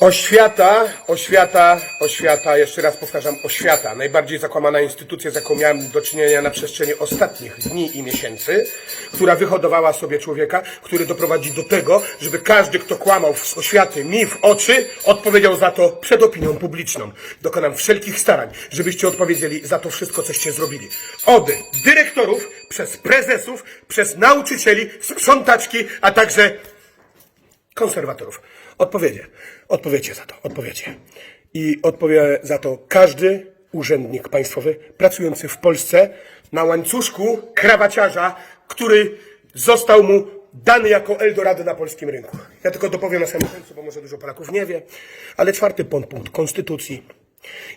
Oświata, oświata, oświata, jeszcze raz powtarzam, oświata. Najbardziej zakłamana instytucja, z jaką miałem do czynienia na przestrzeni ostatnich dni i miesięcy, która wyhodowała sobie człowieka, który doprowadzi do tego, żeby każdy, kto kłamał z oświaty mi w oczy, odpowiedział za to przed opinią publiczną. Dokonam wszelkich starań, żebyście odpowiedzieli za to wszystko, coście zrobili. Od dyrektorów, przez prezesów, przez nauczycieli, sprzątaczki, a także konserwatorów. Odpowiedzie. Odpowiecie za to. Odpowiecie. I odpowie za to każdy urzędnik państwowy pracujący w Polsce na łańcuszku krawaciarza, który został mu dany jako Eldorado na polskim rynku. Ja tylko dopowiem na samym końcu, bo może dużo Polaków nie wie, ale czwarty punkt Konstytucji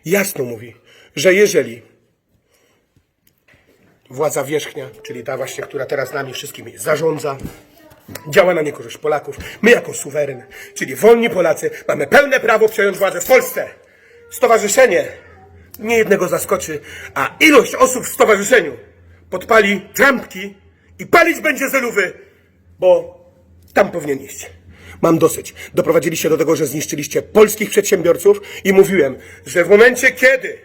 jasno mówi, że jeżeli władza wierzchnia, czyli ta właśnie, która teraz nami wszystkimi zarządza, działa na niekorzyść Polaków. My jako suweren, czyli wolni Polacy, mamy pełne prawo przejąć władzę w Polsce. Stowarzyszenie nie jednego zaskoczy, a ilość osób w stowarzyszeniu podpali trampki i palić będzie zeluwy, bo tam powinien iść. Mam dosyć. Doprowadziliście do tego, że zniszczyliście polskich przedsiębiorców i mówiłem, że w momencie, kiedy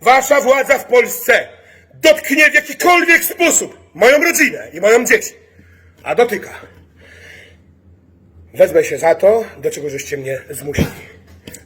wasza władza w Polsce dotknie w jakikolwiek sposób moją rodzinę i moją dzieci, a dotyka, Wezmę się za to, do czego żeście mnie zmusili.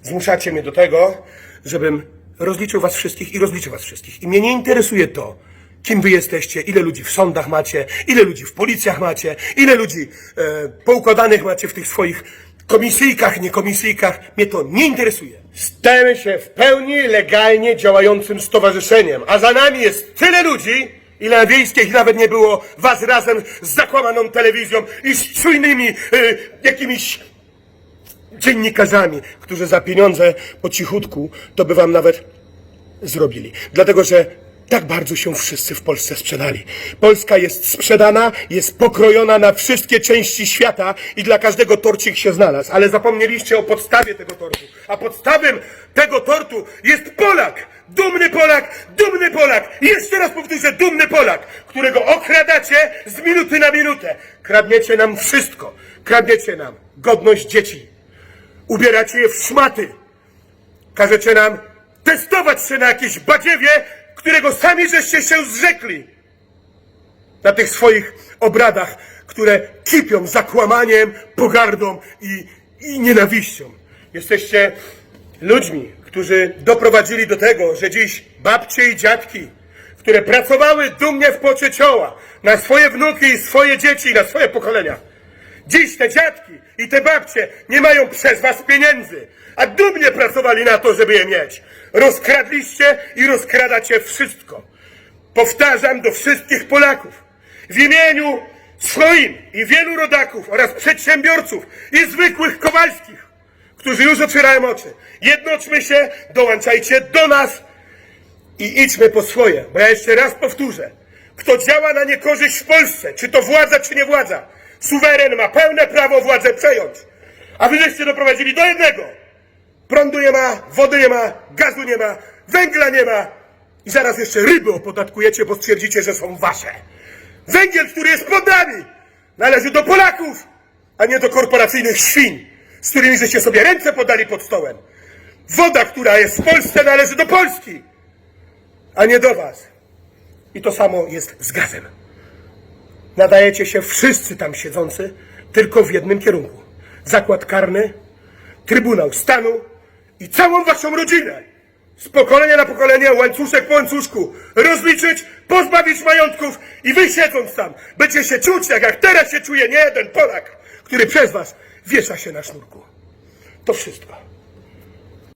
Zmuszacie mnie do tego, żebym rozliczył was wszystkich i rozliczył was wszystkich. I mnie nie interesuje to, kim wy jesteście, ile ludzi w sądach macie, ile ludzi w policjach macie, ile ludzi e, poukładanych macie w tych swoich komisyjkach, niekomisyjkach. Mnie to nie interesuje. Stajemy się w pełni legalnie działającym stowarzyszeniem, a za nami jest tyle ludzi, ile wiejskich nawet nie było was razem z zakłamaną telewizją i z czujnymi e, jakimiś dziennikarzami, którzy za pieniądze po cichutku to by wam nawet zrobili. Dlatego, że tak bardzo się wszyscy w Polsce sprzedali. Polska jest sprzedana, jest pokrojona na wszystkie części świata i dla każdego torcik się znalazł. Ale zapomnieliście o podstawie tego tortu. A podstawem tego tortu jest Polak! Dumny Polak! Dumny Polak! Jeszcze raz powtórzę, dumny Polak, którego okradacie z minuty na minutę. Kradniecie nam wszystko. Kradniecie nam godność dzieci. Ubieracie je w szmaty. Każecie nam testować się na jakieś badziewie, którego sami żeście się zrzekli. Na tych swoich obradach, które kipią zakłamaniem, pogardą i, i nienawiścią. Jesteście ludźmi, którzy doprowadzili do tego, że dziś babcie i dziadki, które pracowały dumnie w pocie czoła na swoje wnuki i swoje dzieci, na swoje pokolenia, Dziś te dziadki i te babcie nie mają przez was pieniędzy, a dumnie pracowali na to, żeby je mieć. Rozkradliście i rozkradacie wszystko. Powtarzam do wszystkich Polaków. W imieniu swoim i wielu rodaków oraz przedsiębiorców i zwykłych Kowalskich, którzy już otwierają oczy. Jednoczmy się, dołączajcie do nas i idźmy po swoje. Bo ja jeszcze raz powtórzę. Kto działa na niekorzyść w Polsce, czy to władza, czy nie władza, suweren ma pełne prawo władzę przejąć. A wy żeście doprowadzili do jednego. Prądu nie ma, wody nie ma, gazu nie ma, węgla nie ma. I zaraz jeszcze ryby opodatkujecie, bo stwierdzicie, że są wasze. Węgiel, który jest pod nami, należy do Polaków, a nie do korporacyjnych świń, z którymi żeście sobie ręce podali pod stołem. Woda, która jest w Polsce, należy do Polski, a nie do was. I to samo jest z gazem. Nadajecie się wszyscy tam siedzący tylko w jednym kierunku. Zakład karny, Trybunał Stanu i całą waszą rodzinę. Z pokolenia na pokolenie, łańcuszek po łańcuszku, rozliczyć, pozbawić majątków i wy siedząc tam, będziecie się czuć jak teraz się czuje nie jeden Polak, który przez was wiesza się na sznurku. To wszystko.